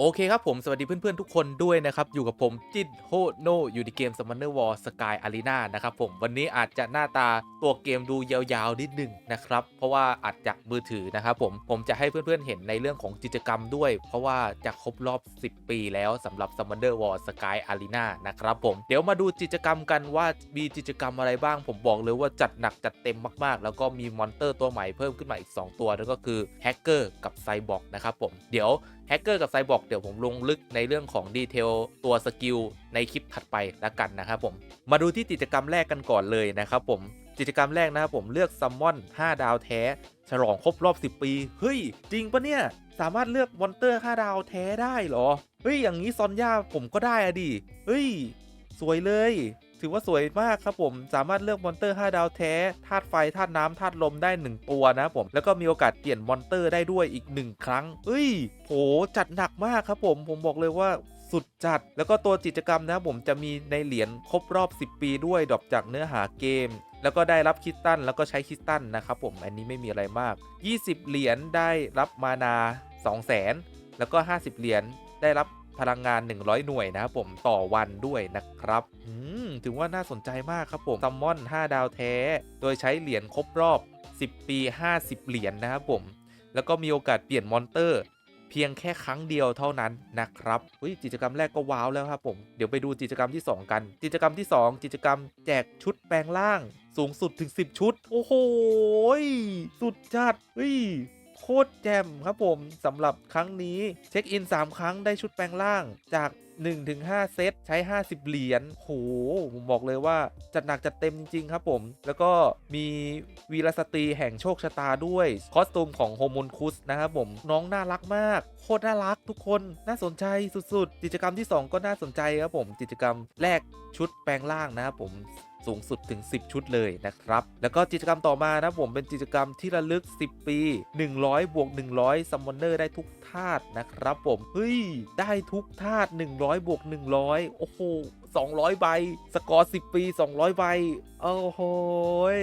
โอเคครับผม สวัสดีเพื่อนๆ ทุกคนด้วยนะครับ อยู่กับผมจินโฮโนอยู่ในเกม Summoner War Sky Arena นะครับผมวันนี้อาจจะหน้าตาตัวเกมดูยาวๆ นิดนึงนะครับ เพราะว่าอัดจากมือถือนะครับผมผมจะให้เพื่อนๆ เห็นในเรื่องของกิจกรรมด้วย เพราะว่าจะครบรอบ 10 ปีแล้วสำหรับ Summoner War Sky Arena นะครับผมเดี๋ยวมาดูกิจกรรมกันว่ามีกิจกรรมอะไรบ้าง ผมบอกเลยว่าจัดหนักจัดเต็มมากๆ แล้วก็มีมอนเตอร์ตัวใหม่เพิ่มขึ้นมาอีก 2 ตัวนั่นก็คือแฮกเกอร์กับไซบอร์กนะครับผมเดี๋ยว แฮกเกอร์กับไซบอร์กเดี๋ยวผมลงลึกในเรื่องของดีเทลตัวสกิลในคลิปถัดไปแล้วกันนะครับผมมาดูที่กิจกรรมแรกกันก่อนเลยนะครับผมกิจกรรมแรกนะครับผมเลือกซัมมอน 5 ดาวแท้ ฉลองครบรอบ 10 ปี เฮ้ย จริงปะเนี่ย สามารถเลือกมอนเตอร์ 5 ดาวแท้ได้เหรอ เฮ้ย อย่างนี้ซอนย่าผมก็ได้อะดิ เฮ้ย สวยเลย ถือว่าสวยมากครับผมสามารถเลือกมอนเตอร์ 5 ดาวแท้ธาตุไฟธาตุน้ำธาตุลมได้ 1 ตัวนะผม แล้วก็มีโอกาสเปลี่ยนมอนเตอร์ได้ด้วยอีก 1 ครั้งเฮ้ยโหจัดหนักมากครับผมผมบอกเลยว่าสุดจัด แล้วก็ตัวกิจกรรมนะผมจะมีในเหรียญครบรอบ 10 ปีด้วยดอปจากเนื้อหาเกม แล้วก็ได้รับคิสตันแล้วก็ใช้คิสตันนะครับผมอันนี้ไม่มีอะไรมาก 20 เหรียญได้รับมานา 200,000แล้วก็ 50 เหรียญได้รับ พลังงาน 100 หน่วยนะครับผมต่อวันด้วยนะครับถือว่าน่าสนใจมากครับผมซัมมอน 5 ดาวแท้ โดยใช้เหรียญครบรอบ 10 ปี 50 เหรียญนะครับผม แล้วก็มีโอกาสเปลี่ยนมอนเตอร์ เพียงแค่ครั้งเดียวเท่านั้นนะครับอุ้ยกิจกรรมแรกก็ว้าวแล้วครับผม เดี๋ยวไปดูกิจกรรมที่ 2 กัน กิจกรรมที่ 2 กิจกรรมแจกชุดแปลงร่าง สูงสุดถึง 10 ชุด โอ้โหสุดจัดเฮ้ย โคตรแจ่มครับผมสำหรับครั้งนี้เช็คอิน 3 ครั้งได้ชุดแปลงร่างจาก 1-5 เซตใช้ 50 เหรียญโหผมบอกเลยว่าจัดหนักจัดเต็มจริง ๆ ครับผม แล้วก็มีวีรสตรีแห่งโชคชะตาด้วย คอสตูมของโฮมูนคุสนะครับผม น้องน่ารักมาก โคตรน่ารักทุกคนน่าสนใจสุด ๆ กิจกรรมที่ 2 ก็น่าสนใจครับผม กิจกรรมแรกชุดแปลงร่างนะครับผม สูงสุดถึง 10 ชุดเลยนะครับ แล้วก็กิจกรรมต่อมานะผมเป็นกิจกรรมที่ระลึก 10 ปี 100 บวก 100ซัมมอนเนอร์ได้ทุกธาตุนะครับผมเฮ้ย ได้ทุกธาตุ100 บวก 100 โอ้โห200 ใบ สกอร์ 10 ปี 200 ใบ โอ้โหย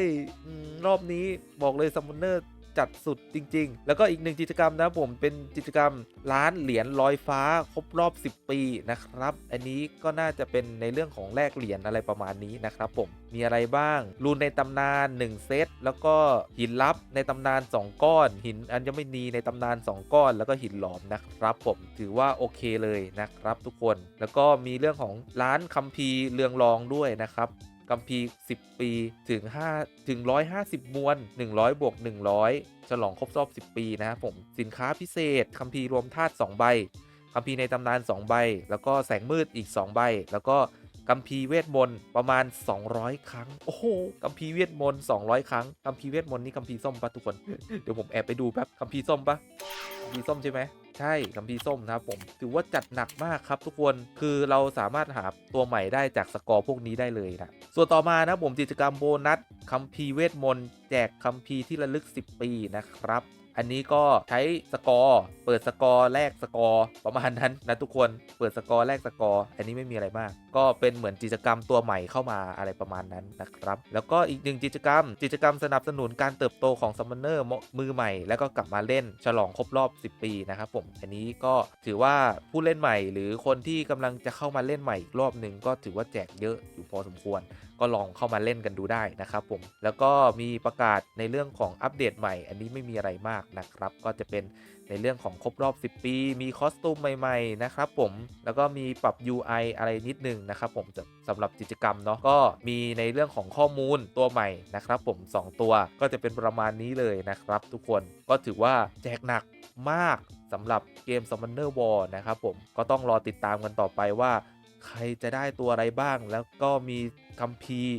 อืมรอบนี้บอกเลยซัมมอนเนอร์ จัดสุดจริง ๆ แล้วก็อีกหนึ่งกิจกรรมนะผมเป็นกิจกรรมร้านเหรียญลอยฟ้าครบรอบ 10 ปีนะครับ อันนี้ก็น่าจะเป็นในเรื่องของแลกเหรียญอะไรประมาณนี้นะครับผมมีอะไรบ้างรูนในตำนาน 1 เซต แล้วก็หินลับในตำนาน 2 ก้อน หินอัญมณีในตำนาน 2 ก้อน แล้วก็หินหลอมนะครับผมถือว่าโอเคเลยนะครับทุกคน แล้วก็มีเรื่องของร้านคัมภีร์เรืองรองด้วยนะครับ กัมพี10 ปีถึง5ถึง 150 มวล100 บวก 100 ฉลองครบรอบ 10 ปีนะครับผม สินค้าพิเศษคัมภีร์รวมธาตุ2ใบคัมภีร์ในตำนาน 2 ใบ แล้วก็แสงมืดอีก 2 ใบ แล้วก็ กัมพีเวทมนต์ประมาณ 200 ครั้ง โอ้โหกัมพีเวทมนต์200 ครั้งกัมพีเวทมนต์นี่กัมพีส้มปะทุกคน เดี๋ยวผมแอบไปดูแป๊บกัมพีส้มปะกัมพีส้มใช่ไหมใช่กัมพีส้มนะครับผม ถือว่าจัดหนักมากครับทุกคน คือเราสามารถหาตัวใหม่ได้จากสกอร์พวกนี้ได้เลยนะ ส่วนต่อมานะผมกิจกรรมโบนัสคัมภีเวทมนต์แจกคัมภีที่ระลึก 10 ปีนะครับ อันนี้ก็ใช้สกอร์ เปิดสกอร์แลกสกอร์ประมาณนั้นนะทุกคนเปิดสกอร์แลกสกอร์ อันนี้ไม่มีอะไรมาก ก็เป็นเหมือนกิจกรรมตัวใหม่เข้ามาอะไรประมาณนั้นนะครับ แล้วก็อีกหนึ่งกิจกรรม กิจกรรมสนับสนุนการเติบโตของซัมมอนเนอร์มือใหม่ แล้วก็กลับมาเล่นฉลองครบรอบ 10 ปีนะครับผม อันนี้ก็ถือว่าผู้เล่นใหม่ หรือคนที่กำลังจะเข้ามาเล่นใหม่อีกรอบหนึ่งก็ถือว่าแจกเยอะอยู่พอสมควร ก็ลองเข้ามาเล่นกันดูได้นะครับผม แล้วก็มีประกาศในเรื่องของอัปเดตใหม่ อันนี้ไม่มีอะไรมากนะครับ ก็จะเป็นในเรื่องของครบรอบ 10 ปี มีคอสตูมใหม่ๆนะครับผมแล้วก็มีปรับ UI อะไรนิดนึงนะครับผมสำหรับกิจกรรมเนาะก็มีในเรื่องของข้อมูลตัวใหม่นะครับผม 2 ตัวก็จะเป็นประมาณนี้เลยนะครับ ทุกคนก็ถือว่าแจกหนักมากสำหรับเกม Summoner War นะครับผมก็ต้องรอติดตามกันต่อไปว่า ใครจะได้ตัวอะไรบ้าง แล้วก็มีกัมพีร์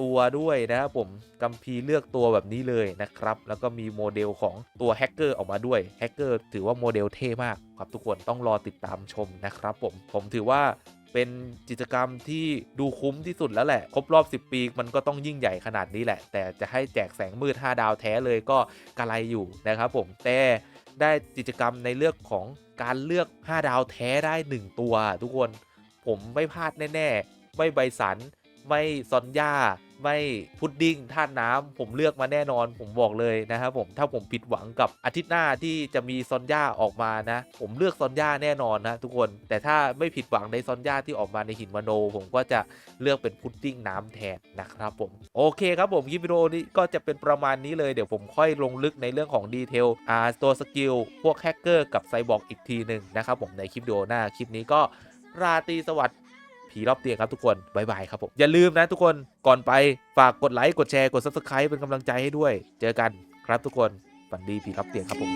ตัวด้วยนะครับผมกัมพีเลือกตัวแบบนี้เลยนะครับ แล้วก็มีโมเดลของตัวแฮกเกอร์ออกมาด้วยแฮกเกอร์ถือว่าโมเดลเท่มากครับทุกคนต้องรอติดตามชมนะครับผมผมถือว่าเป็นกิจกรรมที่ดูคุ้มที่สุดแล้วแหละ ครบรอบ 10 ปีมันก็ต้องยิ่งใหญ่ขนาดนี้แหละ แต่จะให้แจกแสงมืด 5 ดาวแท้เลยก็กระไรอยู่นะครับผมแต่ได้กิจกรรมในเรื่องของการเลือก 5 ดาวแท้ได้ 1 ตัว ทุกคนผมไม่พลาดแน่ ๆ ไม่ใบสัน ไม่ซอนย่าไม่พุดดิ้งท่าตุน้ำผมเลือกมาแน่นอน ผมบอกเลยนะครับผมถ้าผมผิดหวังกับอาทิตย์หน้าที่จะมีซอนย่าออกมานะ ผมเลือกซอนย่าแน่นอนนะทุกคน แต่ถ้าไม่ผิดหวังในซอนย่าที่ออกมาในหินมโน ผมก็จะเลือกเป็นพุดดิ้งน้ำแทนนะครับผมโอเคครับผมคลิปวิดีโอนี้ก็จะเป็นประมาณนี้เลยเดี๋ยวผมค่อยลงลึกในเรื่องของดีเทลอ่าตัวสกิลพวกแฮกเกอร์กับไซบอร์กอีกทีหนึ่งนะครับผมในคลิปวิดีโอหน้าคลิปนี้ก็ราตรีสวัสดิ์ ผีรอบเตียงครับทุกคนบายบายครับผมอย่าลืมนะทุกคนก่อนไปฝากกดไลค์กดแชร์กด Subscribe เป็นกำลังใจให้ด้วย เจอกันครับทุกคนฝันดีผีรอบเตียงครับผม